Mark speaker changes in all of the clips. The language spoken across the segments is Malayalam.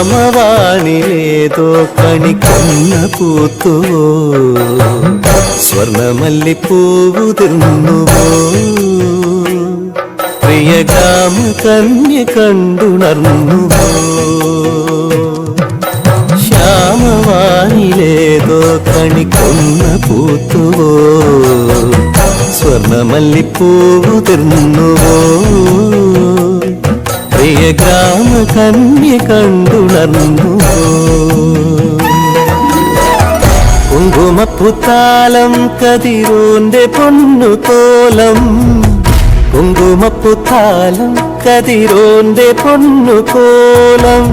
Speaker 1: ശ്യാമവാണിലേതോ കണി കണ്ണ പൂത്തുവോ? സ്വർണമല്ലിപ്പൂവുതിർന്നുവോ പ്രിയകാമ കന്യ കണ്ടുണർന്നുവോ? ശ്യാമവാനിലേതോ കണി കൊന്ന പൂത്തുവോ? സ്വർണമല്ലിപ്പൂവുതിർന്നുവോ പ്രിയ ഗ്രാമ കന്യ കണ്ടുണർന്നു കുങ്കുമപ്പുത്താലം കതിരൂന്റെ പൊന്നു തോലം കുങ്കുമപ്പുത്താലം കതിരോന്റെ പൊന്നു കോലം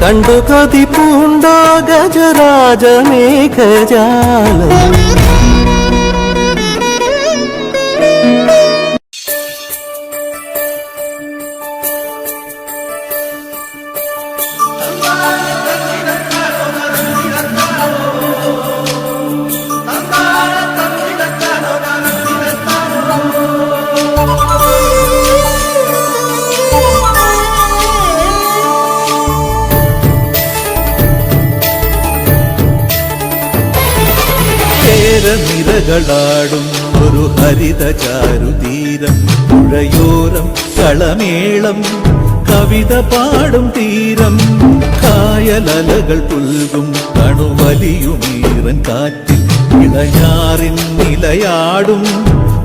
Speaker 1: കണ്ടു കൊതി പൂണ്ടോ ഗജരാജ മേഘജാലം
Speaker 2: നിരകളാടും ഒരു ഹരിത ചാരുതീരം പുഴയോരം കളമേളം കവിത പാടും തീരം കായലലകൾ പുൽകും കണുവലിയുമീറൻ കാറ്റിൽ ഇളഞ്ഞാറിൻ നിലയാടും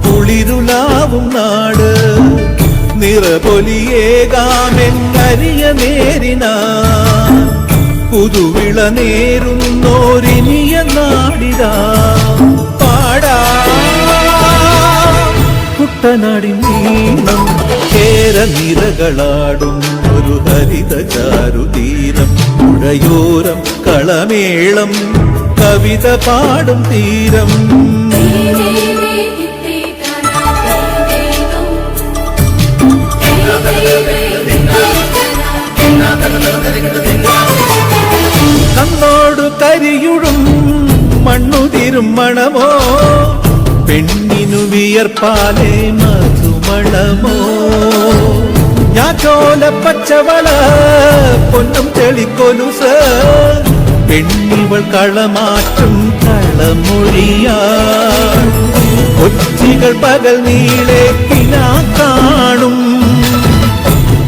Speaker 2: കുളിരുലാവും നാട് നിറപൊലിയേകാമെന്നരിയ നേരിനാ പുതുവിള നേരുന്നോരിനിയ നാടിതാ കുട്ടനാടിൻ കേര നിരകളാടും ഒരു ഹരിത ചാരുതീരം പുഴയോരം കളമേളം കവിത പാടും തീരം. കണ്ണോടു കരിയുഴും മണ്ണുതിരും മണമോ? വിയർപ്പാലേ മധുമണമോ? ഞാറ്റോല പച്ചവള പൊന്നും തെളിക്കൊലുസ പെണ്ണിവൾ കളമാറ്റും കളമൊഴിയാ കൊച്ചികൾ പകൽ നീളെ കിനാ കാണും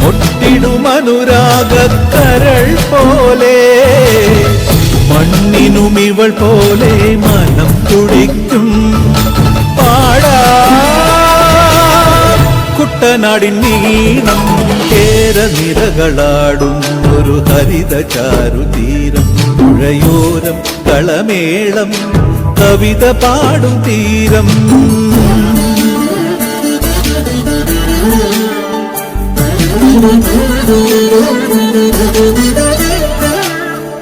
Speaker 2: ഒട്ടിടുമനുരാഗക്കരൾ പോലെ. മണ്ണിനും ഇവൾ പോലെ നീണം കേര നിരകളാടും ഒരു ഹരിത ചാരുതീരം. പുഴയോരം കളമേളം കവിത പാടും തീരം.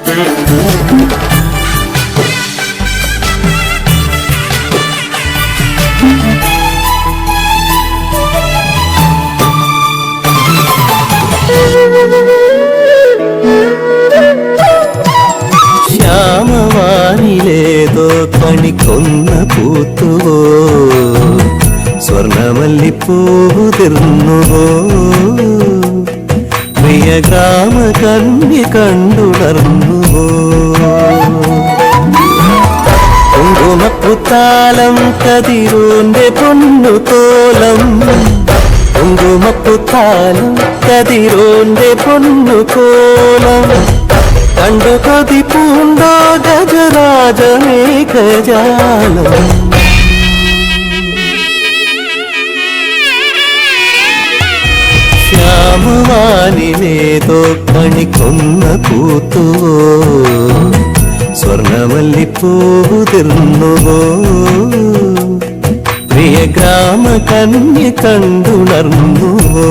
Speaker 1: Thank കണി കൊന്ന പൂത്തുവോ? സ്വർണമല്ലിപ്പൂതിർന്നുവോ പ്രിയ ഗ്രാമ കണ്ണി കണ്ടുണർന്നുവോ? കുങ്കുമപ്പുത്താലം കതിരൂന്റെ പൊന്നു തോലം കുങ്കുമപ്പുത്താലം കതിരൂന്റെ പൊന്നു കോലം കണ്ടു കൊതി പൂണ്ടോ ഗജരാജ മേഘജാലം ശ്യാമവാനിലേതോ കണിക്കൊന്ന പൂത്തുവോ സ്വർണമല്ലിപ്പൂതിർന്നുവോ പ്രിയ ഗ്രാമ കന്യ കണ്ടുണർന്നുവോ?